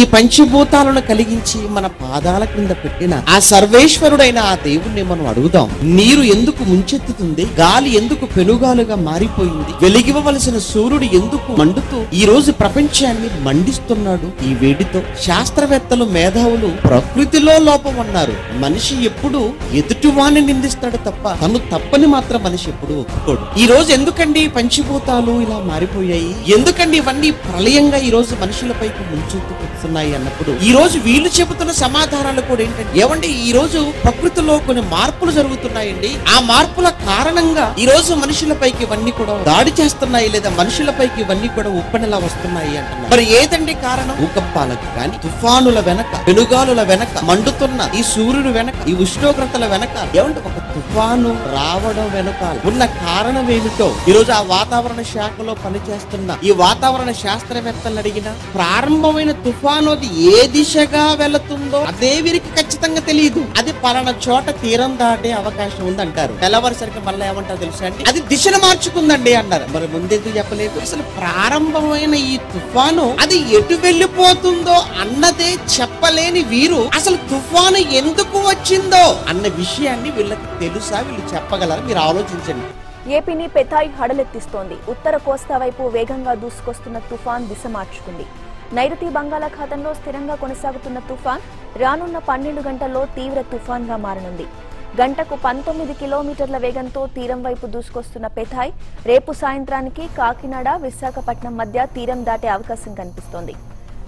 ఈ పంచభూతాలను కలిగించి మన పాదాల క్రింద పెట్టిన ఆ సర్వేశ్వరుడైన ఆ దేవుణ్ణి మనం అడుగుదాం. నీరు ఎందుకు ముంచెత్తుతుంది? గాలి ఎందుకు పెనుగాలుగా మారిపోయింది? వెలిగివ్వవలసిన సూర్యుడు ఎందుకు మండుతూ ఈ రోజు ప్రపంచాన్ని మండిస్తున్నాడు? ఈ వేడితో శాస్త్రవేత్తలు మేధావులు ప్రకృతిలో లోపం అన్నారు. మనిషి ఎప్పుడు ఎదుటివాణ్ణి నిందిస్తాడు తప్ప తను తప్పని మాత్రం మనిషి ఎప్పుడు ఒప్పుకోడు. ఈ రోజు ఎందుకండి పంచభూతాలు ఇలా మారిపోయాయి? ఎందుకండి ఇవన్నీ ప్రళయంగా ఈ రోజు మనుషులపైకి ముంచెత్తుకొస్తున్నాయి అన్నప్పుడు ఈ రోజు వీళ్ళు చెబుతున్న సమాధానాలు కూడా ఏంటంటే ఏమంటే ఈ రోజు ప్రకృతిలో కొన్ని మార్పులు జరుగుతున్నాయండి. ఆ మార్పుల కారణంగా ఈ రోజు మనుషులపైకి ఇవన్నీ కూడా దాడి చేస్తున్నాయి లేదా మనుషులపైకి ఇవన్నీ కూడా ఉప్పనిలా వస్తున్నాయి అంటున్నారు. మరి ఏదండి కారణం? భూకంపాలకు కానీ తుఫానుల వెనక పెనుగాలుల వెనక మండుతున్న ఈ సూర్యుడు వెనక ఈ ఉష్ణోగ్రతల వెనక. ఏమంటే ఒక తుఫాను రావడం వెనక ఉన్న కారణం ఏమిటో? ఈ రోజు ఆ వాతావరణ శాఖలో పనిచేస్తున్న ఈ వాతావరణ శాస్త్రవేత్తలు అడిగిన ప్రారంభమైన తుఫాను అది ఏ దిశగా వెళుతుందో అదే వీరికి ఖచ్చితంగా తెలియదు అది పలానా చోట తీరం దాటే అవకాశం ఉంది అంటారు తెల్లవారుసరికి మళ్ళీ ఏమంటారు తెలుసా అండి? అది దిశను మార్చుకుందండి అన్నారు. మరి ముందెందుకు చెప్పలేదు? అసలు ప్రారంభమైన ఈ తుఫాను అది ఎటు వెళ్ళిపోతుందో అన్నదే చెప్పలేని వీరు అసలు తుఫాను ఎందుకు వచ్చిందో అన్న విషయాన్ని వీళ్ళకి తెలుసా? వీళ్ళు చెప్పగలరా? మీరు ఆలోచించండి. ఏపీని పెథాయ్ హడలెత్తిస్తోంది. ఉత్తర కోస్తా వైపు వేగంగా దూసుకొస్తున్న తుఫాన్ దిశ మార్చుకుంది. నైరుతి బంగాళాఖాతంలో స్థిరంగా కొనసాగుతున్న తుఫాన్ రానున్న పన్నెండు గంటల్లో తీవ్ర తుఫాన్గా మారనుంది. గంటకు పంతొమ్మిది కిలోమీటర్ల వేగంతో తీరం వైపు దూసుకొస్తున్న పెథాయ్ రేపు సాయంత్రానికి కాకినాడ విశాఖపట్నం మధ్య తీరం దాటే అవకాశం కనిపిస్తోంది.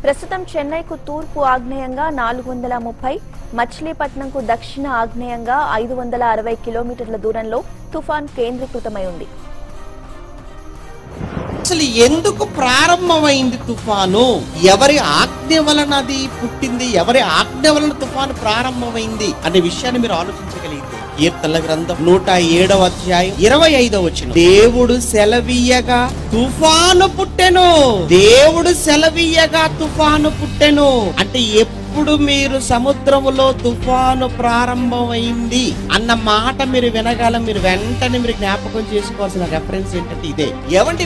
ప్రస్తుతం చెన్నైకు తూర్పు ఆగ్నేయంగా నాలుగు వందల ముప్పై మచిలీపట్నంకు దక్షిణ ఆగ్నేయంగా ఐదు వందల అరవై కిలోమీటర్ల దూరంలో తుఫాన్ కేంద్రీకృతమై ఉంది. అసలు ఎందుకు ప్రారంభమైంది తుఫాను? ఎవరి ఆజ్ఞ వలన అది పుట్టింది? ఎవరి ఆజ్ఞ వలన తుఫాను ప్రారంభమైంది? అనే విషయాన్ని మీరు ఆలోచించగలిగింది కీర్తనల గ్రంథం నూట ఏడవ అధ్యాయం ఇరవై ఐదవ వచ్చిన దేవుడు సెలవీయగా తుఫాను పుట్టెను. దేవుడు సెలవీయగా తుఫాను పుట్టెను. అంటే ఎప్పుడు మీరు సముద్రములో తుఫాను ప్రారంభమైంది అన్న మాట మీరు వినగాల. మీరు వెంటనే మీరు జ్ఞాపకం చేసుకోవాల్సిన రెఫరెన్స్ ఏంటంటే ఇదే. ఏమంటే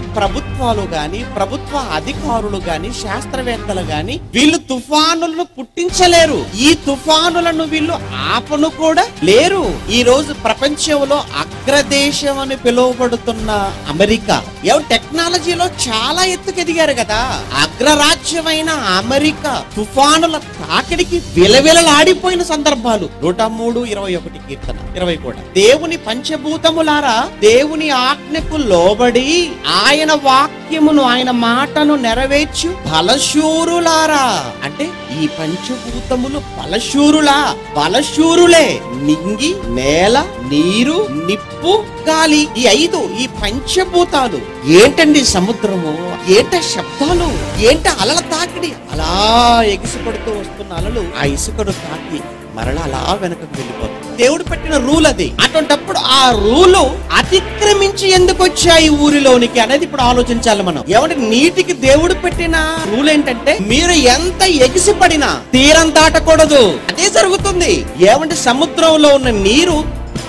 ప్రభుత్వాలు గాని ప్రభుత్వ అధికారులు గాని శాస్త్రవేత్తలు గాని వీళ్ళు తుఫానులను పుట్టించలేరు. ఈ తుఫానులను వీళ్ళు ఆపను కూడా లేరు. ఈ రోజు ప్రపంచంలో అగ్రదేశం అని పిలువబడుతున్న అమెరికా ఏమో టెక్నాలజీలో చాలా ఎత్తుకెదిగారు కదా. అగ్రరాజ్యమైన అమెరికా తుఫానుల తాకిడికి విలవిలలాడిపోయిన సందర్భాలు. నూట మూడు ఇరవై ఒకటి కీర్తన ఇరవై కూడా. దేవుని పంచభూతములారా దేవుని ఆజ్ఞకు లోబడి ఆయన వాక్యమును ఆయన మాటను నెరవేర్చు. బలశూరులారా. అంటే ఈ పంచభూతములు బలశూరులా. బలశూరులే. నింగి నేల నీరు నిప్పు గాలి. ఈ ఐదు ఈ పంచభూతాలు. ఏంటండి సముద్రము? ఏంట శబ్దాలు? ఏంట అలల తాకిడి? అలా ఎగిసిపడుతూ వస్తున్న అలలు ఆ ఇసుకను తాకి మరలా అలా వెనకకు వెళ్ళిపోతుంది దేవుడు పెట్టిన రూల్ అది. అటువంటప్పుడు ఆ రూలు అతిక్రమించి ఎందుకు వచ్చాయి ఊరిలోనికి అనేది ఇప్పుడు ఆలోచించాలి మనం. ఏమంటే నీటికి దేవుడు పెట్టిన రూల్ ఏంటంటే మీరు ఎంత ఎగిసిపడినా తీరం దాటకూడదు. అదే జరుగుతుంది. ఏమంటే సముద్రంలో ఉన్న నీరు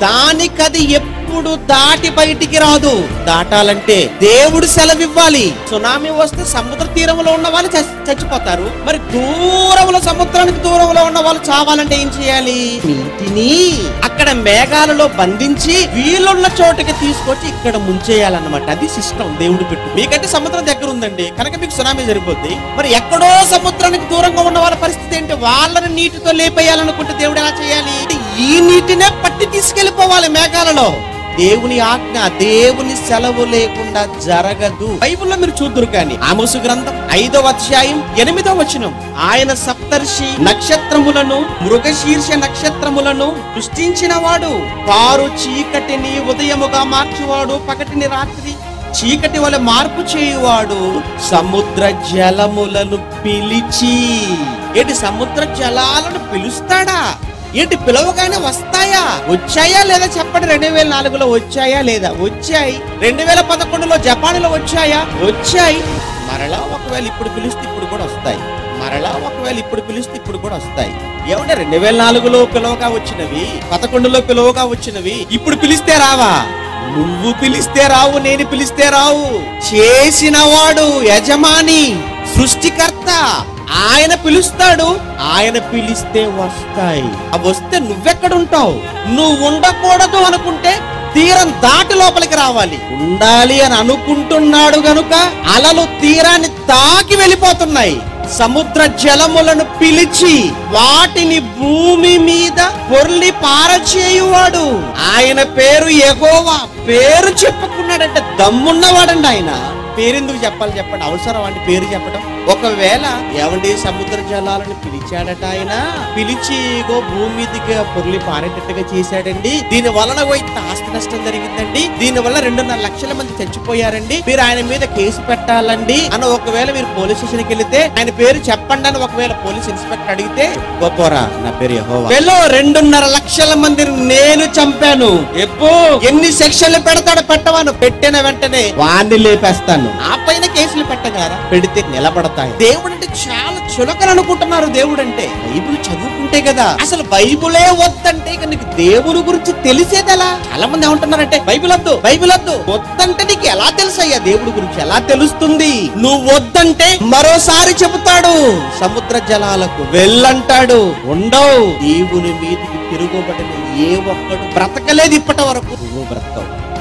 దానికది ఎప్పుడు దాటి బయటికి రాదు. దాటాలంటే దేవుడు సెలవివ్వాలి. సునామీ వస్తే సముద్ర తీరంలో ఉన్న వాళ్ళు చచ్చిపోతారు. మరి దూరంలో సముద్రానికి దూరంలో ఉన్న వాళ్ళు చావాలంటే ఏం చేయాలి? నీటిని అక్కడ మేఘాలలో బంధించి వీలున్న చోటుకి తీసుకొచ్చి ఇక్కడ ముంచేయాలన్నమాట. అది సిస్టమ్ దేవుడు పెట్టు. మీకంటే సముద్రం దగ్గర ఉందండి. కనుక మీకు సునామీ జరిగిపోద్ది. మరి ఎక్కడో సముద్రానికి దూరంగా ఉన్న వాళ్ళ పరిస్థితి ఏంటి? వాళ్ళని నీటితో లేపేయాలనుకుంటే దేవుడు ఎలా చేయాలి? ఈ నీటినే పట్టి తీసుకెళ్ళిపోవాలి మేఘాలలో. దేవుని ఆజ్ఞ దేవుని సెలవు లేకుండా జరగదు. బైబుల్లో మీరు చూద్దరు కానీ ఆమోసు గ్రంథం ఐదవ అధ్యాయం ఎనిమిదవ వచనం. ఆయన సప్తర్షి నక్షత్రములను మృగశీర్ష నక్షత్రములను సృష్టించిన వాడు కారు చీకటిని ఉదయముగా మార్చువాడు పగటిని రాత్రి చీకటి వల్ల మార్పు చేయువాడు. సముద్ర జలములను పిలిచి ఏంటి సముద్ర జలాలను పిలుస్తాడా? ఏంటి పిలవగానే వస్తాయా? వచ్చాయా లేదా చెప్పండి. రెండు వేల నాలుగులో వచ్చాయా లేదా? వచ్చాయి. రెండు వేల పదకొండులో జపాన్లో వచ్చాయా? వచ్చాయి. మరలా ఒకవేళ ఇప్పుడు పిలిస్తే ఇప్పుడు కూడా వస్తాయి. మరలా ఒకవేళ ఇప్పుడు పిలిస్తే ఇప్పుడు కూడా వస్తాయి. ఏమంటే రెండు వేల నాలుగులో పిలవగా వచ్చినవి పదకొండులో పిలవగా వచ్చినవి ఇప్పుడు పిలిస్తే రావా? నువ్వు పిలిస్తే రావు నేను పిలిస్తే రావు. చేసినవాడు యజమాని సృష్టికర్త. ఆయన పిలుస్తాడు ఆయన పిలిస్తే వస్తాయి. అవి వస్తే నువ్వెక్కడుంటావు? నువ్వు ఉండకూడదు అనుకుంటే తీరం దాటి లోపలికి రావాలి. ఉండాలి అని అనుకుంటున్నాడు గనుక అలలు తీరాన్ని తాకి వెళ్ళిపోతున్నాయి. సముద్ర జలములను పిలిచి వాటిని భూమి మీద పొర్లి పారచేయువాడు. ఆయన పేరు ఎగోవా పేరు చెప్పుకున్నాడంటే దమ్మున్నవాడండి ఆయన. పేరెందుకు చెప్పాలి చెప్పండి. అవసరం అండి పేరు చెప్పడం ఒకవేళ ఏమండి సముద్ర జలాలను పిలిచాడట ఆయన? పిలిచి ఇగో భూమి మీదకి పొర్లి పారేటట్టుగా చేశాడండి. దీని వలన ఇంత ఆస్తి నష్టం జరిగిందండి. దీని వల్ల రెండున్నర లక్షల మంది చచ్చిపోయారండి. మీరు ఆయన మీద కేసు పెట్టాలండి అని ఒకవేళ మీరు పోలీస్ స్టేషన్కి వెళితే ఆయన పేరు చెప్పండి అని ఒకవేళ పోలీస్ ఇన్స్పెక్టర్ అడిగితే గొప్పరా నా పేరు యెహోవా. రెండున్నర లక్షల మందిని నేను చంపాను. ఎప్పు ఎన్ని సెక్షన్లు పెడతాడు పెట్టవాను. పెట్టిన వెంటనే వాడిని లేపేస్తాను. ఆ పైన కేసులు పెట్టగారా పెడితే నిలబడతాయి. దేవుడు అంటే చాలా చులకలు అనుకుంటున్నారు దేవుడు అంటే బైబుల్ చదువుకుంటే కదా. అసలు బైబులే వద్దంటే ఇక నీకు దేవుని గురించి తెలిసేదెలా చాలా మంది ఏమంటున్నారంటే బైబిల్ వద్దు బైబిల్ వద్దు. వద్దంటే నీకు ఎలా తెలుసయ్యా దేవుడి గురించి ఎలా తెలుస్తుంది? నువ్వు వద్దంటే మరోసారి చెబుతాడు. సముద్ర జలాలకు వెళ్ళంటాడు. ఉండవు. దేవుని మీదికి తిరుగుబడిన ఏ ఒక్కడు బ్రతకలేదు ఇప్పటి వరకు నువ్వు బ్రతకవు.